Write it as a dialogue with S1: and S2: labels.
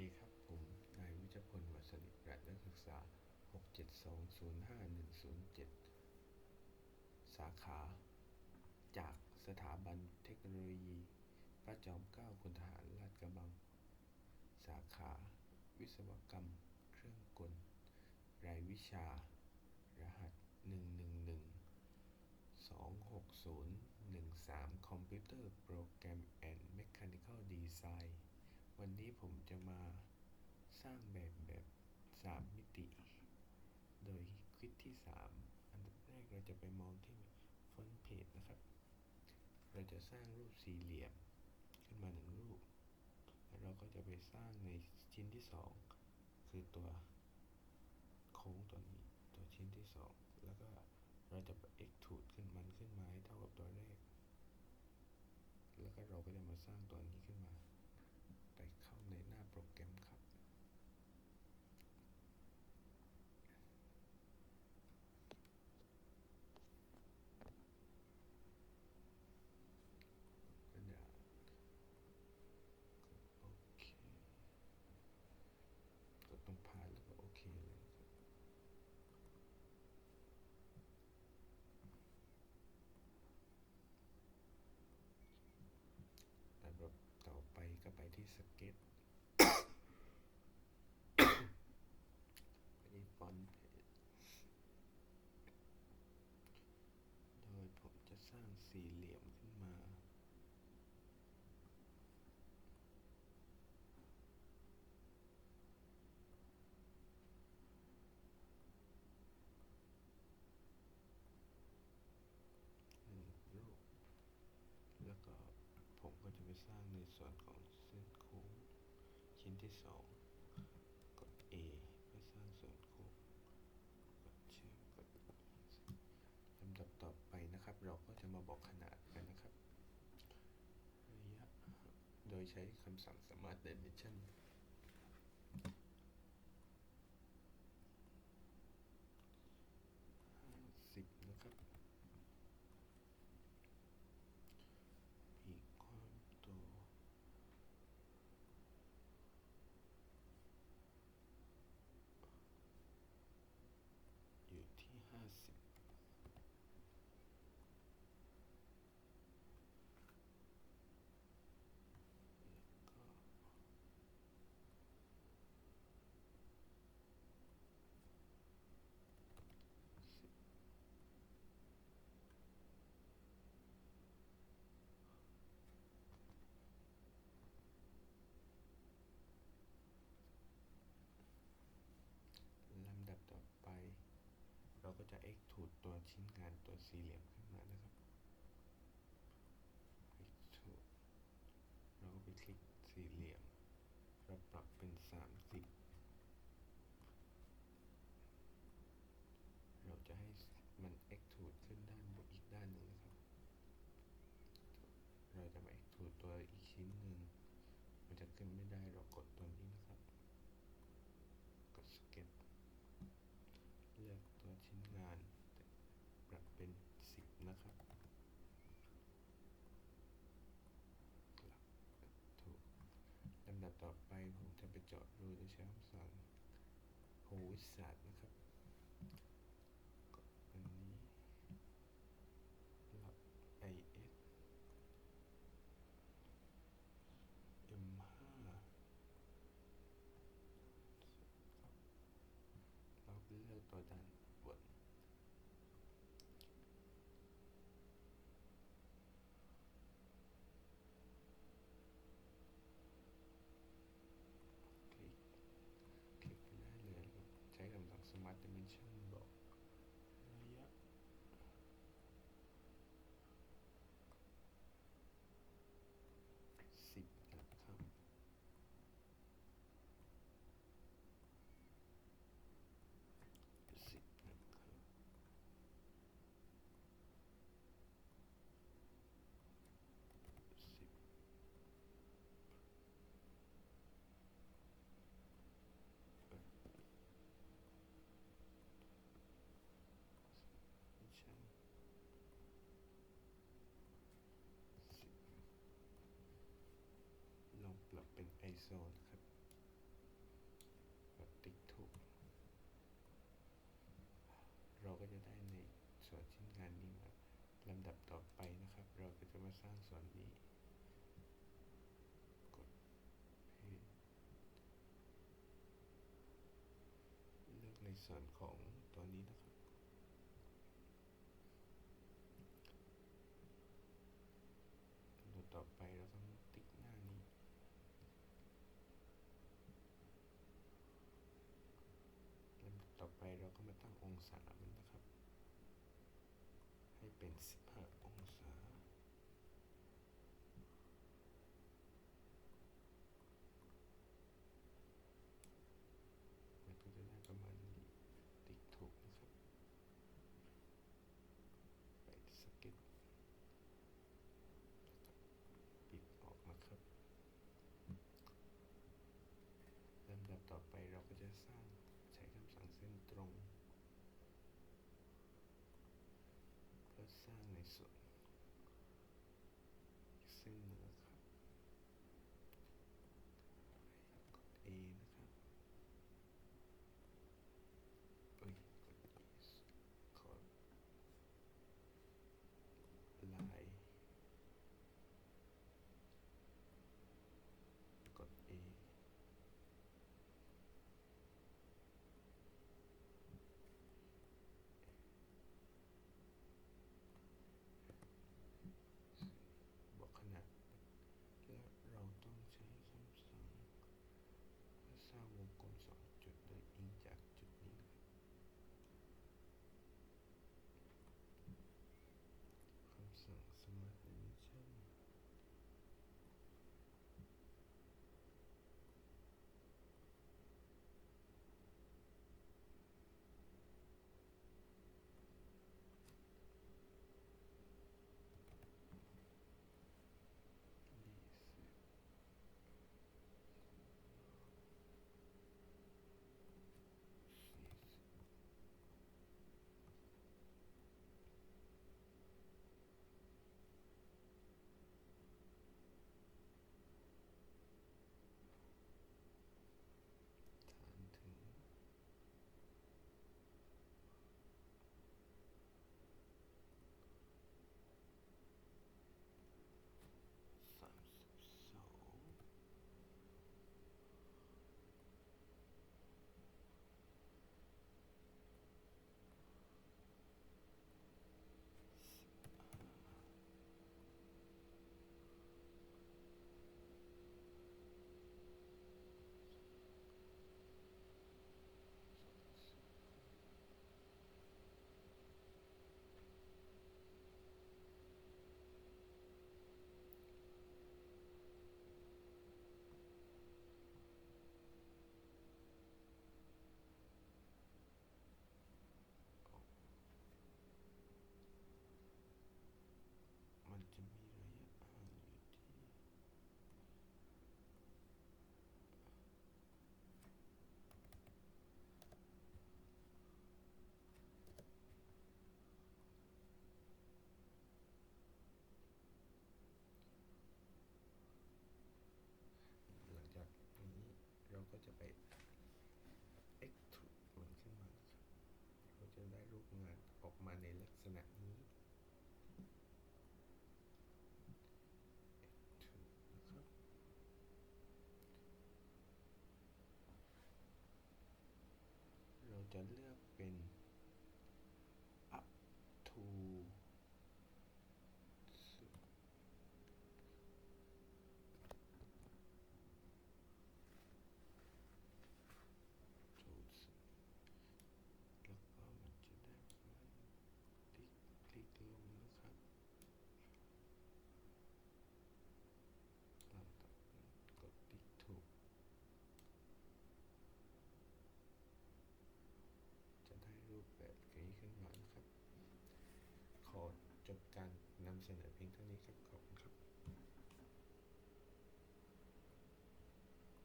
S1: ดีครับผมนายวิจพลวัสนิรัตน์นักศึกษา 672-05107 สาขา จากสถาบันเทคโนโลยีพระจอมเกล้าพลทหารลาดกระบัง สาขา วิศวกรรม เครื่องกล รายวิชา รหัส 111 26013 คอมพิวเตอร์โปรแกรมแอนด์เมคานิคอลดีไซน์ วันนี้ผมจะมาสร้างแบบแบบ 3 มิติ โดยคลิปที่ 3 อันดับแรกเราจะไปมองที่ฟอนต์เพจนะครับ เราจะสร้างรูปสี่เหลี่ยมขึ้นมาหนึ่งรูป แล้วเราก็จะไปสร้างในชิ้นที่ 2 คือตัวโค้งตัวนี้ ตัวชิ้นที่ 2 แล้วก็เราจะไป extrude ขึ้นมันขึ้นมาให้เท่ากับตัวแรก แล้วก็เราก็จะมาสร้างตัวนี้ขึ้นมา ไปเข้าในหน้าโปรแกรมครับ กระดาษโอเคกดตรงพานแล้วก็โอเคเลยครับ ระบบต่อไปก็ไป ที่สเก็ตไปที่ฟอนต์เพจโดยผมจะสร้างสี่เหลี่ยมขึ้นมาแล้วก็ผมก็จะไปสร้างในส่วนของ ชิ้นที่สองกด A เพื่อสร้างส่วนโค้งกดเชื่อมกดลำดับต่อไปนะครับ เราก็จะมาบอกขนาดกันนะครับระยะโดยใช้คำสั่ง Smart Dimension ห้าสิบนะครับ อีกความโตอยู่ที่ห้าสิบแล้วก็สิบลำดับต่อไป เราก็จะ extrude ตัวชิ้นงานตัวสี่เหลี่ยมขึ้นมานะครับ extrude เราก็ไปคลิกสี่เหลี่ยม เราปรับเป็น 30 เราจะให้มัน extrude ขึ้นด้านบนอีกด้านหนึ่งนะครับ เราจะมา extrude ตัวอีกชิ้นหนึ่ง มันจะขึ้นไม่ได้เรากดตัวนี้นะครับ กด sketch เลือกตัวชิ้นงาน ปรับเป็น 10 นะครับกลับถูกลำดับ ต่อไปผมจะไปเจาะรูโดยใช้คำสั่งโหวิสัตนะครับ โซนครับกดติ๊กถูก เราก็จะได้ในส่วนชิ้นงานนี้มาลำดับต่อไปนะครับ เราก็จะมาสร้างส่วนนี้ กดเพจเลือกในส่วนของตัวนี้นะครับ 3นะครับ ให้เป็น 15 องศา nicely. มาในลักษณะนี้เราจะเลื Music Co.